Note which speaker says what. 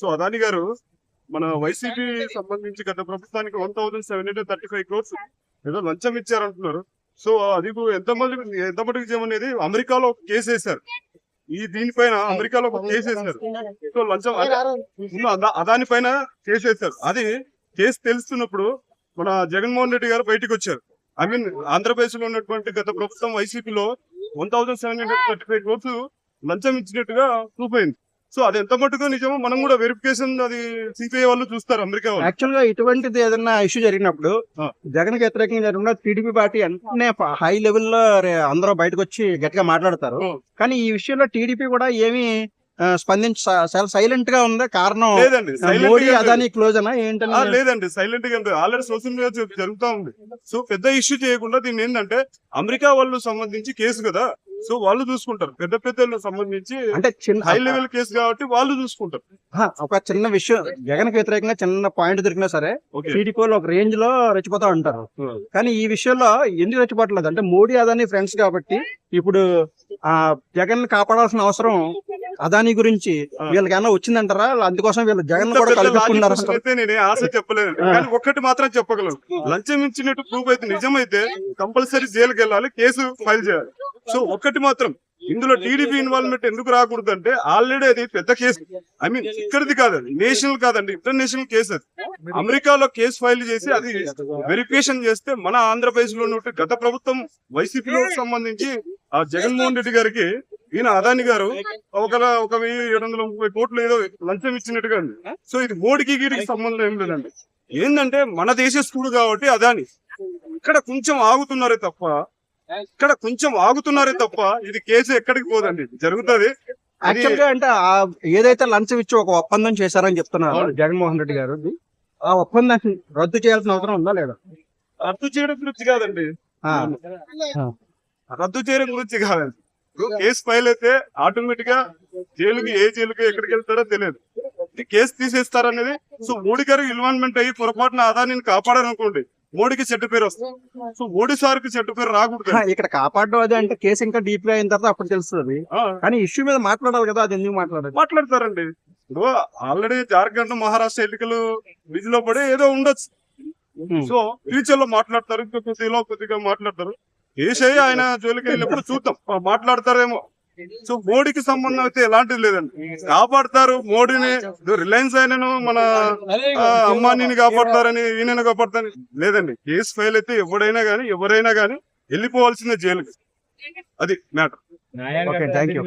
Speaker 1: So Adani గారు మన YCP సంబంధించి గత ప్రభుత్వానికి one thousand seven hundred thirty five crores ఏదో లంచం ఇచ్చారంటున్నారు సో అది ఎంత మంది ఎంత మటుకు చేయమనేది అమెరికాలో ఒక కేసు వేశారు. ఈ దీనిపైన అమెరికాలో ఒక కేసు వేశారు. సో లంచం అదాని పైన కేసు వేశారు. అది కేసు తెలుస్తున్నప్పుడు మన జగన్మోహన్ రెడ్డి గారు బయటకు వచ్చారు. ఐ మీన్ ఆంధ్రప్రదేశ్లో ఉన్నటువంటి గత ప్రభుత్వం వైసీపీలో one thousand seven hundred thirty five crores లంచం ఇచ్చినట్టుగా ప్రూఫ్ అయింది. సో అది ఎంత మటుకు నిజమో మనం కూడా వెరిఫికేషన్ అది సిపిఐ వాళ్ళు చూస్తారు అమెరికా వాళ్ళు.
Speaker 2: యాక్చువల్గా ఇటువంటిది ఏదైనా ఇష్యూ జరిగినప్పుడు. జగన్కి వ్యతిరేకంగా జరిగిన టీడీపీ పార్టీ వెంటనే హై లెవెల్లో అందరూ బయటకు వచ్చి గట్టిగా మాట్లాడతారు. కానీ ఈ విషయంలో టీడీపీ కూడా ఏమి స్పందించి చాలా సైలెంట్గా ఉంది? కారణం
Speaker 1: లేదండి.
Speaker 2: మోడీ అదాని క్లోజ్ అనా? ఏంటని
Speaker 1: ఆ, లేదండి. సైలెంట్గా ఆల్రెడీ సోషల్ మీడియా జరుగుతా ఉంది. సో పెద్ద ఇష్యూ చేయకుండా దీన్ని ఏంటంటే అమెరికా వాళ్ళు సంబంధించి కేసు కదా సో వాళ్ళు చూసుకుంటారు. పెద్ద పెద్దలు సంబంధించి
Speaker 2: అంటే చిన్న
Speaker 1: హై లెవెల్ కేసు కాబట్టి వాళ్ళు చూసుకుంటారు.
Speaker 2: ఒక చిన్న విషయం జగన్కి వ్యతిరేకంగా చిన్న పాయింట్ దొరికినా సరే
Speaker 1: ఓకే.
Speaker 2: టీడీపీ వాళ్ళు ఒక రేంజ్లో రెచ్చిపోతా ఉంటారు. కానీ ఈ విషయంలో ఎందుకు రెచ్చిపోవట్లేదు అంటే మోడీ అదాని ఫ్రెండ్స్ కాబట్టి ఇప్పుడు ఆ జగన్ కాపాడాల్సిన అవసరం అదాని గురించి
Speaker 1: ఆ.
Speaker 2: వీళ్ళకి ఏమైనా వచ్చిందంటారా అందుకోసం వీళ్ళు జగన్
Speaker 1: పెద్ద నేను ఆశ చెప్పలేదండి
Speaker 2: ఆ.
Speaker 1: కానీ ఒక్కటి మాత్రం చెప్పగలను. లంచం ఇచ్చినట్టు ప్రూఫ్ అయితే నిజమైతే కంపల్సరీ జైలుకి వెళ్ళాలి కేసు ఫైల్ చేయాలి. సో ఒక్కటి మాత్రం ఇందులో టీడీపీ ఇన్వాల్వ్మెంట్ ఎందుకు రాకూడదు అంటే ఆల్రెడీ అది పెద్ద కేసు. ఐ మీన్ ఇక్కడిది కాదండి నేషనల్ కాదండి ఇంటర్నేషనల్ కేసు అది. అమెరికాలో కేసు ఫైల్ చేసి అది వెరిఫికేషన్ చేస్తే మన ఆంధ్రప్రదేశ్లో గత ప్రభుత్వం వైసీపీలో సంబంధించి ఆ జగన్మోహన్ రెడ్డి గారికి ఈయన అదాని గారు ఒక ఒక వెయ్యి ఏడు వందల ముప్పై కోట్లు ఏదో లంచం ఇచ్చినట్టుగా ఉంది. సో ఇది మోడీకి గీడికి సంబంధం ఏం లేదండి. ఏంటంటే మన దేశ స్కూల్ కాబట్టి అదాని. ఇక్కడ కొంచెం ఆగుతున్నారే తప్ప ఇక్కడ కొంచెం ఆగుతున్నారే తప్ప ఇది కేసు ఎక్కడికి పోదండి. జరుగుతుంది. అది
Speaker 2: యాక్చువల్గా అంటే ఆ ఏదైతే లంచం ఇచ్చి ఒక ఒప్పందం చేశారని చెప్తున్నారు. జగన్మోహన్ రెడ్డి గారు. ఆ ఒప్పందాన్ని రద్దు చేయాల్సిన అవసరం ఉందా లేదా?
Speaker 1: రద్దు చేయడం గురించి కాదండి.
Speaker 2: ఆ,
Speaker 1: రద్దు చేయడం గురించి కాదండి కేసు ఫైల్ అయితే ఆటోమేటిక్గా జైలుకి ఏ జైలుకి ఎక్కడికి వెళ్తారో తెలియదు. ఇది కేసు తీసేస్తారనేది. సో మోడీ గారు ఇన్వాల్వ్మెంట్ అయ్యి పొరపాటున ఆదాన్ని కాపాడారనుకోండి మోడీకి చెడ్డ పేరు వస్తుంది. సో మోడీ సార్కి చెడ్డ పేరు రాకూడదు.
Speaker 2: ఇక్కడ కాపాడడం అది అంటే కేసు ఇంకా డీప్గా అయిన తర్వాత అప్పుడు తెలుస్తుంది. కానీ ఇష్యూ మీద మాట్లాడాలి కదా అది ఎందుకు మాట్లాడాలి
Speaker 1: మాట్లాడతారండి. ఇప్పుడు ఆల్రెడీ జార్ఖండ్ మహారాష్ట్ర ఎన్నికలు విధిలో పడి ఏదో ఉండొచ్చు. సో ఫ్యూచర్లో మాట్లాడతారు ఇంకా కొద్దిలో కొద్దిగా మాట్లాడతారు. ఏసై ఆయన జోలికి వెళ్ళినప్పుడు చూద్దాం. మాట్లాడతారేమో. సో మోడీకి సంబంధం అయితే ఎలాంటిది లేదండి. కాపాడతారు మోడీని రిలయన్స్ అయినను మన అంబానీని కాపాడతారని ఈయన కాపాడతారని. లేదండి కేసు ఫైల్ అయితే ఎవడైనా గానీ ఎవరైనా గానీ వెళ్ళిపోవాల్సిందే జైలుకి. అది మ్యాటర్.
Speaker 2: Okay thank you